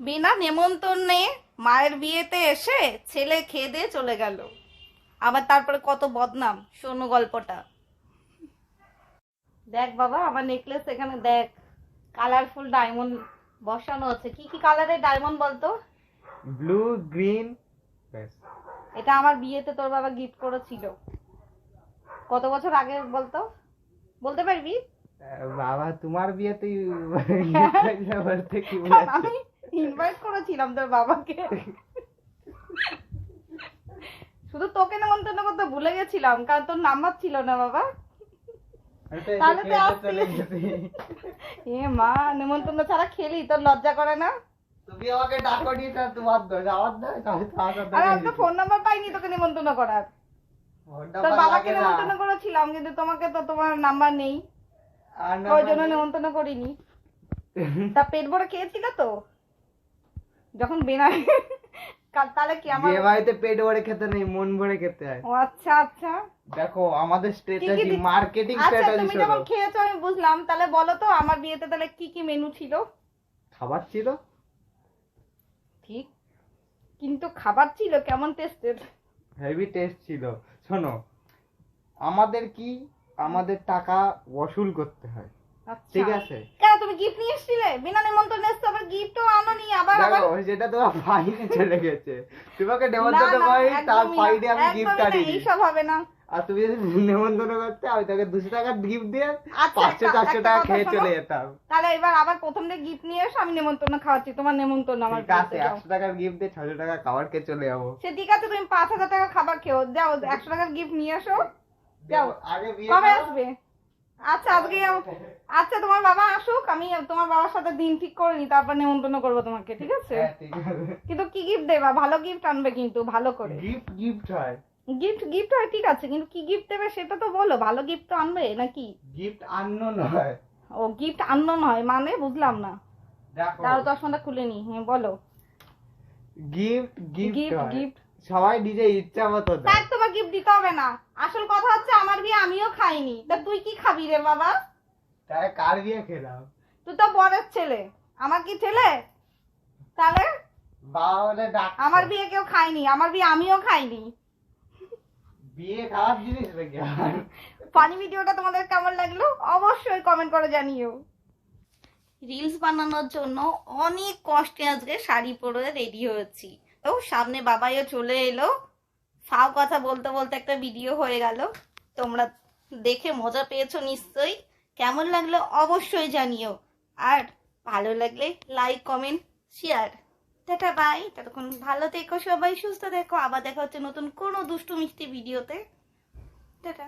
বিনা নেমন্তন্নে মায়ের বিয়েতে এসে ছেলে খেয়ে দিয়ে চলে গেল। আবার তারপরে কত বদনাম শোনো গল্পটা। দেখ বাবা আমার নেকলেস এখানে দেখ। কালারফুল ডায়মন্ড বসানো আছে। কি কি কালারের ডায়মন্ড বলতো? ব্লু গ্রিন এটা আমার বিয়েতে তোর বাবা গিফট করেছিল। কত বছর আগে বলতো? বলতে পারবি? বাবা তোমার বিয়েতে বলতে কি আমি ইনভাইট করেছিলাম তোর বাবাকে। শুধু তোকে নেমন্তন্ন করতে ভুলে গেছিলাম কারণ তোর নাম্বার ছিল না বাবা। তো তাহলে আসতি। এ মা নেমন্তন্ন ছাড়া খেলি তোর লজ্জা করে না? তুমি আমাকে ডাকো নি তা তোমার দোষ আমার দোষ তো আসার আর আমি তো ফোন নাম্বার পাইনি তোকে নেমন্তন্ন করার। তোর বাবাকে নেমন্তন্ন করেছিলাম কিন্তু তোমাকে তো তোমার নাম্বার নেই। ওই জন্য নেমন্তন্ন করিনি। তা পেট ভরে খেয়েছিল তো? যখন বেনা তাহলে কি আমার বিয়ে বাড়িতে পেট ভরে খেতে নেই মন ভরে খেতে হয়। ও আচ্ছা আচ্ছা। দেখো আমাদের স্ট্র্যাটেজি মার্কেটিং আচ্ছা তুমি যখন খেয়েছো আমি বুঝলাম। তাহলে বলো তো আমার বিয়েতে তাহলে কি কি মেনু ছিল? খাবার ছিল? ঠিক কিন্তু খাবার ছিল কেমন টেস্টের হেভি টেস্ট ছিল। শোনো আমাদের কি? আমাদের টাকা ওসুল করতে হয়। ঠিক আছে। কেন তুমি গিফট নিয়ে এসেছিলে? বিনা নিমন্ত্রণ এসছো আবার গিফটও আনো নি আবার আবার দেখো সেটা তোমার ফাইনে চলে গেছে। তোমাকে না, তার ফাইনে আমি গিফট আনি এইসব হবে না। আর তুমি যদি নেমন্তন্ন করতে আমি তাকে দুশো টাকা গিফট দিয়ে আচ্ছা, পাঁচশো চারশো টাকা খেয়ে চলে যেতাম। তাহলে এবার আবার প্রথম দিয়ে গিফট নিয়ে এসো আমি নেমন্তন্ন খাওয়াচ্ছি তোমার নেমন্তন্ন আমার যাও। একশো টাকার গিফট দিয়ে ছশো টাকা খাবার খেয়ে চলে যাব। সে ঠিক আছে তুমি পাঁচ হাজার টাকা খাবার খেও যাও একশো টাকার গিফট নিয়ে এসো। যাও কবে আসবে? আচ্ছা আজকে আচ্ছা তোমার বাবা আসুক আমি তোমার বাবার সাথে দিন ঠিক করে নি তারপর নেমন্তন্ন করব তোমাকে ঠিক আছে? হ্যাঁ, কিন্তু কি গিফট দেবা? ভালো গিফট আনবে কিন্তু ভালো করে। গিফট গিফট হয়। গিফট গিফট হয় ঠিক আছে কিন্তু কি গিফট দেবে সেটা তো বলো ভালো গিফট তো আনবে নাকি? গিফট আন্ন নয় ও গিফট আননো নয় মানে বুঝলাম না। দেখো। তাও চশমাটা খুলে নি হ্যাঁ বলো। গিফট গিফট গিফট সবাই নিজে ইচ্ছা মতো দেয়। তার তোমার গিফট দিতে হবে না। আসল কথা হচ্ছে আমার বিয়ে আমিও খাইনি। তা তুই কি খাবি রে বাবা? তাই কার বিয়ে খেলাম? তুই তো বরের ছেলে। আমার কি ছেলে? তাহলে? বাবা আমার বিয়ে কেউ খায়নি। আমার বিয়ে আমিও খাইনি। বিয়ে খাওয়ার জিনিস নাকি? ফানি ভিডিওটা তোমাদের কেমন লাগল? অবশ্যই কমেন্ট করে জানিও। রিলস বানানোর জন্য অনেক কষ্টে আজকে শাড়ি পরে রেডি হয়েছি। তো সামনে বাবাইও চলে এলো। ফাও কথা বলতে বলতে একটা ভিডিও হয়ে গেল। তোমরা দেখে মজা পেয়েছ নিশ্চয়ই। কেমন লাগল অবশ্যই জানিও। আর ভালো লাগলে like comment share tata bye ততক্ষণ ভালো থেকো সবাই, সুস্থ থেকো। আবার দেখা হচ্ছে নতুন কোনো দুষ্টু মিষ্টি ভিডিওতে টাটা।